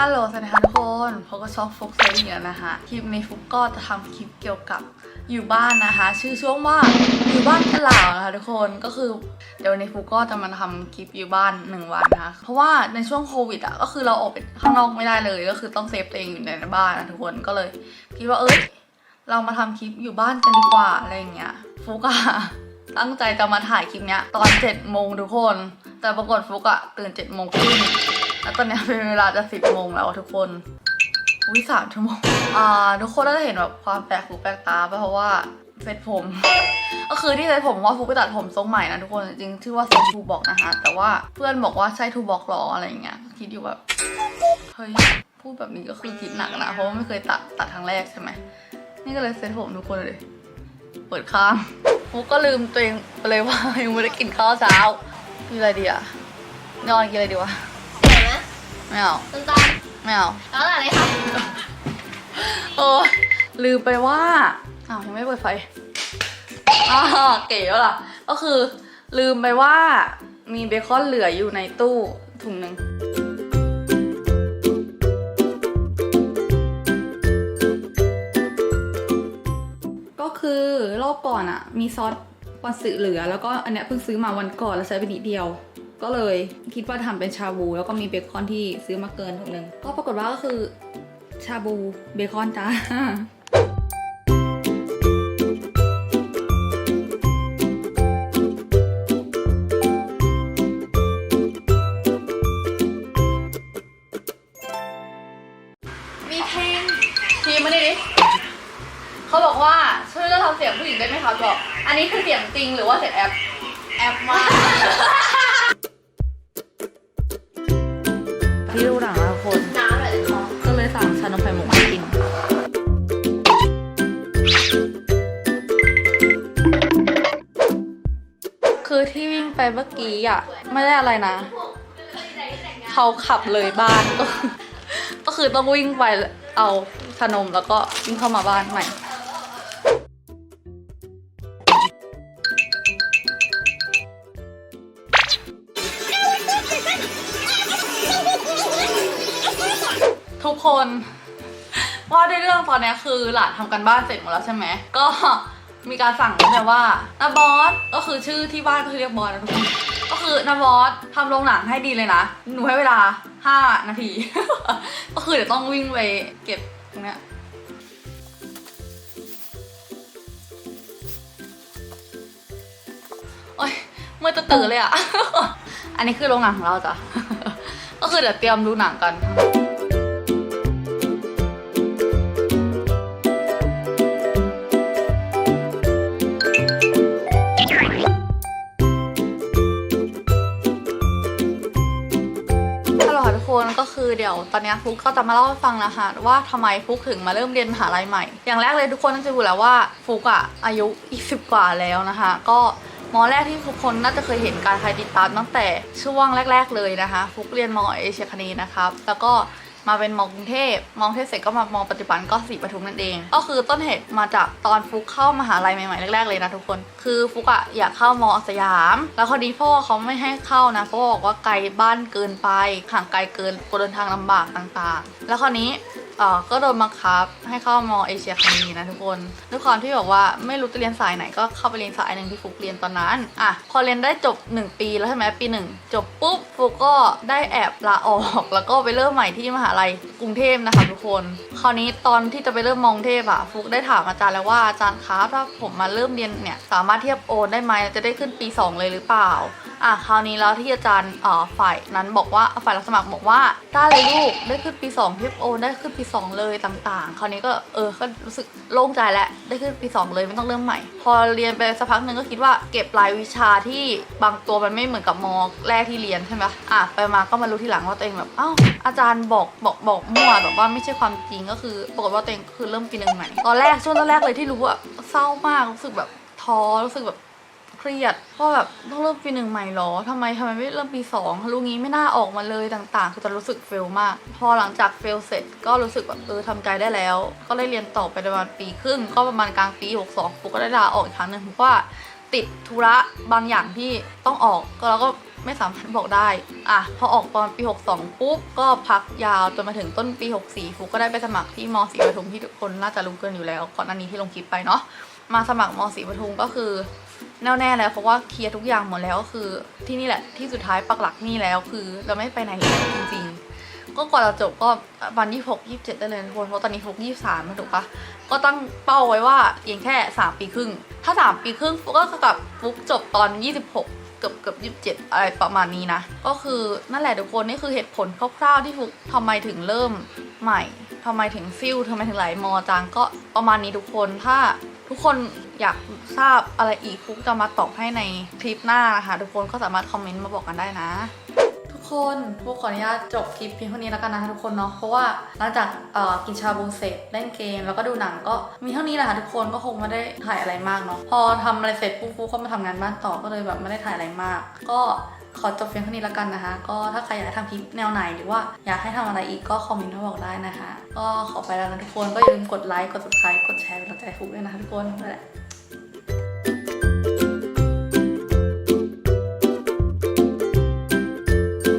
ก็ชอบโฟกเซอร์อย่างนะคะ คลิปนี้ฟุกก็จะทำคลิปเกี่ยวกับอยู่บ้านนะคะ ชื่อช่วงว่าอยู่บ้านกันหล่านะคะทุกคนก็คือเดี๋ยววันฟุกก็จะมาทำคลิปอยู่บ้านหนึ่งวันนะคะเพราะว่าในช่วงโควิดอะก็คือเราออกไปข้างนอกไม่ได้เลย ก็คือต้องเซฟตัวเองอยู่ในบ้านนะทุกคนก็เลยคิดว่าเอ้ยเรามาทำคลิปอยู่บ้านกันดีกว่าอะไรอย่างเงี้ยฟุกอะตั้งใจจะมาถ่ายคลิปเนี้ยตอน7จ็ดโมงทุกคน แต่ปรากฏฟุกอะตื่น7จ็ดโมงครึ่ง แล้วตอนนี้เป็นเวลาจะสิบโมงแล้วทุกคนอุ้ยสามชั่วโมงอ่าทุกคนน่าจะเห็นแบบความแปลกหูแปลกตาเพราะว่าเซ็ตผม ก็คือที่เซ็ตผมว่าฟุกไปตัดผมทรงใหม่นะทุกคนจริงชื่อว่าทรงทูบอกนะคะแต่ว่าเพื่อนบอกว่าใช่ทูบอกหรออะไรอย่างเงี้ยคิดอยู่แบบเฮ้ยพูดแบบนี้ก็คือคิดหนักนะเพราะว่าไม่เคยตัดตัดครั้งแรกใช่ไหมนี่ก็เลยเซ็ตผมทุกคนเลย เปิดข้างมุกก็ลืมตัวเองไปเลยว่ายังไม่ได้กินข้าวเช้ากินอะไรดีอะนอนกินอะไรดีวะ ไหมไม่เอาน้ำตาลไม่เอาแล้วอะไรครับโอ้ยลืมไปว่า อ้าว ยังไม่เปิดไฟอ้าวเก๋แล้วล่ะ ก็คือ ลืมไปว่า มีเบคอนเหลืออยู่ในตู้ถุงหนึ่งก็คือรอบก่อนอะมีซอสวันสึเหลือ แล้วก็อันเนี้ยเพิ่งซื้อมาวันก่อนแล้วใช้ไปนิดเดียว ก็เลยคิดว่าทำเป็นชาบู แล้วก็มีเบคอนที่ซื้อมาเกินถุงหนึ่งก็ปรากฏว่าก็คือชาบูเบคอนจ้ามีเพลงทีมาดิดิเขาบอกว่าช่วยเลือกทำเสียงผู้หญิงได้ไหมคะบอก อันนี้คือเสียงจริงหรือว่าเสียงแอป แอปมาก ไปเมื่อกี้อะ ไม่ได้อะไรนะ เขาขับเลยบ้านก็คือก็คือต้องวิ่งไปเอาขนมแล้วก็วิ่งเข้ามาบ้านใหม่ทุกคน ว่าด้วยเรื่องตอนนี้คือหลานทำกันบ้านเสร็จหมดแล้วใช่ไหมก็ มีการสั่งแต่ว่านาบอสก็คือชื่อที่บ้านก็คือเรียกบอสนะทุกคนก็คือนาบอสทำโรงหนังให้ดีเลยนะหนูให้เวลา 5 นาที ก็คือเดี๋ยวต้องวิ่งไปเก็บตรงเนี้ยโอ๊ยเมื่อจะตื่นเลยอะ อันนี้คือโรงหนังของเราจ้ะ ก็คือเดี๋ยวเตรียมดูหนังกัน ค่ะทุกคนก็คือเดี๋ยวตอนนี้ฟุกก็จะมาเล่าให้ฟังนะคะว่าทำไมฟุกถึงมาเริ่มเรียนมหาลัยใหม่ อย่างแรกเลยทุกคนน่าจะรู้แล้วว่าฟุกอะอายุ20กว่าแล้วนะคะ ก็มอแรกที่ทุกคนน่าจะเคยเห็นการใครติดตามตั้งแต่ช่วงแรก ๆเลยนะคะ ฟุกเรียนมอเอเชียคณีนะครับแล้วก็ มาเป็นมอกรุงเทพมองเทพเสร็จก็มามองปัจจุบันก็สีปทุมนั่นเอง ก็คือต้นเหตุมาจากตอนฟุกเข้ามหาลัยใหม่ๆแรกๆเลยนะทุกคน คือฟุกอะอยากเข้ามอสยาม แล้วคดีพ่อเขาไม่ให้เข้านะเพราะบอกว่าไกลบ้านเกินไปห่างไกลเกินกลัวเดินทางลำบากต่างๆ แล้วคราวนี้ เอ่อก็โดนบังคับให้เข้ามอเอเชียคณีนะทุกคนด้วยความที่แบบว่าไม่รู้จะเรียนสายไหนก็เข้าไปเรียนสายหนึ่งที่ฟุกเรียนตอนนั้นอะพอเรียนได้จบ 1 ปีแล้วใช่ไหมปีหนึ่งจบปุ๊บฟุกก็ได้แอบลาออกแล้วก็ไปเริ่มใหม่ที่มหาลัยกรุงเทพนะคะทุกคน คราวนี้ตอนที่จะไปเริ่มมองเทพอะฟุกได้ถามอาจารย์แล้วว่าอาจารย์คะถ้าผมมาเริ่มเรียนเนี่ยสามารถเทียบโอนได้ไหมจะได้ขึ้นปี 2 เลยหรือเปล่า อะคราวนี้แล้วที่อาจารย์เอ่อฝ่ายนั้นบอกว่าฝ่ายรับสมัครบอกว่าได้เลยลูกได้ขึ้นปี2เทียบโอได้ขึ้นปี 2 เลยต่างๆ คราวนี้ก็เออก็รู้สึกโล่งใจแล้วได้ขึ้นปี 2 เลยไม่ต้องเริ่มใหม่ พอเรียนไปสักพักหนึ่งก็คิดว่าเก็บรายวิชาที่บางตัวมันไม่เหมือนกับมอแรกที่เรียนใช่ไหมอะไปมาก็มารู้ทีหลังว่าตัวเองแบบอ้าวอาจารย์บอกบอกบอกมั่วแบบว่าไม่ใช่ความจริงก็คือปรากฏว่าตัวเองคือเริ่มปีหนึ่งใหม่ตอนแรกช่วงแรกเลยที่รู้อะเศร้ามากรู้สึกแบบท้อรู้สึกแบบ เครียดเพราะแบบต้องเริ่มปีหนึ่งใหม่หรอทำไมทำไมไม่เริ่มปีสองรู้งี้ไม่น่าออกมาเลยต่างๆ คือจะรู้สึกเฟลมาก พอหลังจากเฟลเสร็จก็รู้สึกแบบเออทำใจได้แล้ว ก็ได้เรียนต่อไปประมาณปีครึ่งก็ประมาณกลางปีหกสองปุ๊กก็ได้ลาออกอีกครั้งหนึ่งเพราะว่าติดธุระบางอย่างที่ต้องออกก็แล้วก็ไม่สามารถบอกได้ อะ พอออกตอนปี 62 ปุ๊บ ก็พักยาวจนมาถึงต้นปี 64ฟุกก็ได้ไปสมัครที่มศรีปทุมที่ทุกคนน่าจะรู้กันอยู่แล้วก่อนหน้านี้ที่ลงคลิปไปเนาะ มาสมัครมศรีปทุมก็คือ แน่วแน่แล้วเพราะว่าเคลียร์ทุกอย่างหมดแล้วก็คือที่นี่แหละที่สุดท้ายปักหลักนี่แล้วคือเราไม่ไปไหนแล้วจริงๆ ก็ก่อนเราจบก็วันที่6 27ได้เลยทุกคนเพราะตอนนี้ฟุก23มาถูกปะก็ตั้งเป้าไว้ว่าเพียงแค่3ปีครึ่ง ถ้า3ปีครึ่งก็กับฟุกจบตอน26เกือบเกือบยี่สิบเจ็ดอะไรประมาณนี้นะ ก็คือนั่นแหละทุกคนนี่คือเหตุผลคร่าวๆที่ฟุกทำไมถึงเริ่มใหม่ทำไมถึงซิ่วทำไมถึงไหลมอจังก็ประมาณนี้ทุกคนถ้า ทุกคนอยากทราบอะไรอีกฟุกจะมาตอบให้ในคลิปหน้านะคะ ทุกคนก็สามารถคอมเมนต์มาบอกกันได้นะ ทุกคนฟุกขออนุญาตจบคลิปเพียงเท่านี้แล้วกันนะคะทุกคนเนาะเพราะว่าหลังจากกินชาบูเสร็จเล่นเกม แล้วก็ดูหนังก็มีเท่านี้แหละค่ะทุกคนก็คงไม่ได้ถ่ายอะไรมากเนาะพอทำอะไรเสร็จปุ๊บฟุกก็มาทำงานบ้านต่อก็เลยแบบไม่ได้ถ่ายอะไรมาก ก็ ขอจบเพียงเท่านี้แล้วกันนะคะ ก็ถ้าใครอยากทำคลิปแนวไหนหรือว่าอยากให้ทำอะไรอีกก็คอมเมนต์มาบอกได้นะคะ ก็ขอไปแล้วนะทุกคนก็อย่าลืมกดไลค์กด subscribe กดแชร์เป็นกำลังใจให้ฟุกด้วยนะคะทุกคนนั่นแหละ